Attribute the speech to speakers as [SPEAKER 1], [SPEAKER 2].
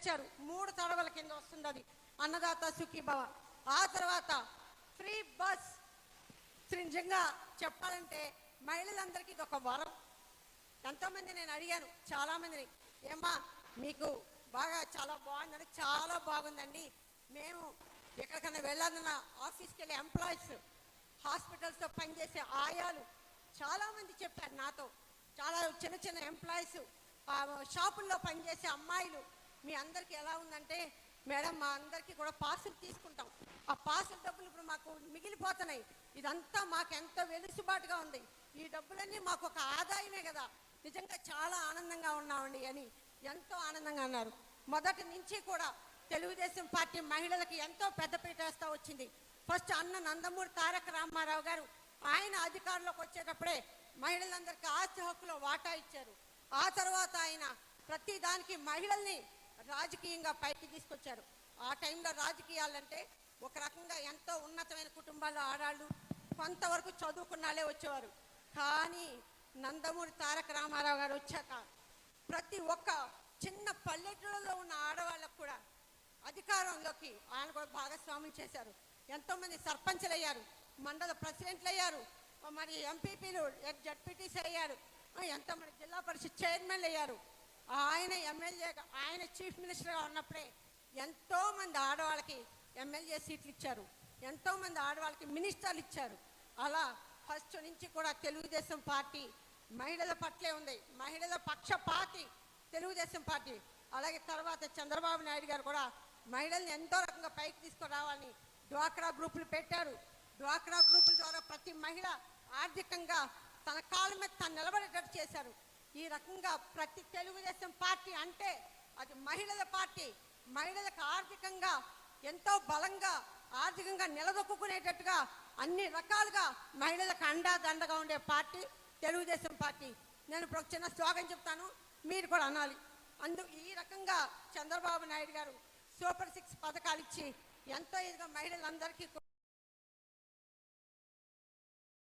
[SPEAKER 1] ఇచ్చారు మూడు తడవల కింద వస్తుంది అది. అన్నదాత సుఖీభవ. ఆ తర్వాత ఫ్రీ బస్. నిజంగా చెప్పాలంటే మహిళలందరికీ ఇది ఒక వరం. ఎంతోమంది నేను అడిగాను. చాలా మందిని ఏమ్మా మీకు బాగా చాలా బాగుందని చాలా బాగుందండి. మేము ఎక్కడికైనా వెళ్ళాలన్న ఆఫీస్కి వెళ్ళే ఎంప్లాయీస్ హాస్పిటల్స్తో పనిచేసే ఆయాలు. చాలామంది చెప్పారు నాతో. చాలా చిన్న చిన్న ఎంప్లాయీస్ షాపుల్లో పనిచేసే అమ్మాయిలు మీ అందరికీ ఎలా ఉందంటే మేడం మా అందరికీ కూడా పార్సల్ తీసుకుంటాం. ఆ పార్సల్ డబ్బులు ఇప్పుడు మాకు మిగిలిపోతున్నాయి. ఇదంతా మాకు ఎంతో వెలుసుబాటుగా ఉంది. ఈ డబ్బులన్నీ మాకు ఒక ఆదాయమే కదా. నిజంగా చాలా ఆనందంగా ఉన్నామండి అని ఎంతో ఆనందంగా అన్నారు మొదటి నుంచి కూడా తెలుగుదేశం పార్టీ మహిళలకు ఎంతో పెద్దపీట వేస్తా వచ్చింది. ఫస్ట్ అన్న నందమూరి తారక రామారావు గారు ఆయన అధికారంలోకి వచ్చేటప్పుడే మహిళలందరికీ ఆస్తి హక్కులో వాటా ఇచ్చారు. ఆ తర్వాత ఆయన ప్రతి దానికి మహిళల్ని రాజకీయంగా పైకి తీసుకొచ్చారు. ఆ టైంలో రాజకీయాలంటే ఒక రకంగా ఎంతో ఉన్నతమైన కుటుంబాల్లో ఆడాళ్ళు కొంతవరకు చదువుకున్నాళ్ళే వచ్చేవారు. కానీ నందమూరి తారక రామారావు గారు వచ్చాక ప్రతి ఒక్క చిన్న పల్లెటూళ్ళలో ఉన్న ఆడవాళ్ళకు కూడా అధికారంలోకి ఆయన కూడా భాగస్వామ్యం చేశారు. ఎంతోమంది సర్పంచ్లు అయ్యారు మండల ప్రెసిడెంట్లు అయ్యారు మరి ఎంపీపీలు జడ్పీటీసీ అయ్యారు ఎంతోమంది జిల్లా పరిషత్ చైర్మన్లు అయ్యారు ఆయన ఎమ్మెల్యేగా ఆయన చీఫ్ మినిస్టర్గా ఉన్నప్పుడే ఎంతో మంది ఆడవాళ్ళకి ఎమ్మెల్యే సీట్లు ఇచ్చారు. ఎంతో మంది ఆడవాళ్ళకి మినిస్టర్లు ఇచ్చారు. అలా ఫస్ట్ నుంచి కూడా తెలుగుదేశం పార్టీ మహిళల పట్లే ఉంది. మహిళల పక్షపాతి తెలుగుదేశం పార్టీ. అలాగే తర్వాత చంద్రబాబు నాయుడు గారు కూడా మహిళల్ని ఎంతో రకంగా పైకి తీసుకురావాలని డ్వాక్రా గ్రూపులు పెట్టారు. డ్వాక్రా గ్రూపుల ద్వారా ప్రతి మహిళ ఆర్థికంగా తన కాళ్ళ మీద తను నిలబడేటట్టు చేశారు. ఈ రకంగా ప్రతి తెలుగుదేశం పార్టీ అంటే అది మహిళల పార్టీ. మహిళలకు ఆర్థికంగా ఎంతో బలంగా ఆర్థికంగా నిలదొక్కునేటట్టుగా అన్ని రకాలుగా మహిళలకు అండా దండగా ఉండే పార్టీ తెలుగుదేశం పార్టీ. నేను ఇప్పుడు చిన్న స్లోగన్ చెప్తాను. మీరు కూడా అనాలి. అందు ఈ రకంగా చంద్రబాబు నాయుడు గారు సూపర్ సిక్స్ పథకాలు ఇచ్చి ఎంతో ఇదిగా మహిళలందరికీ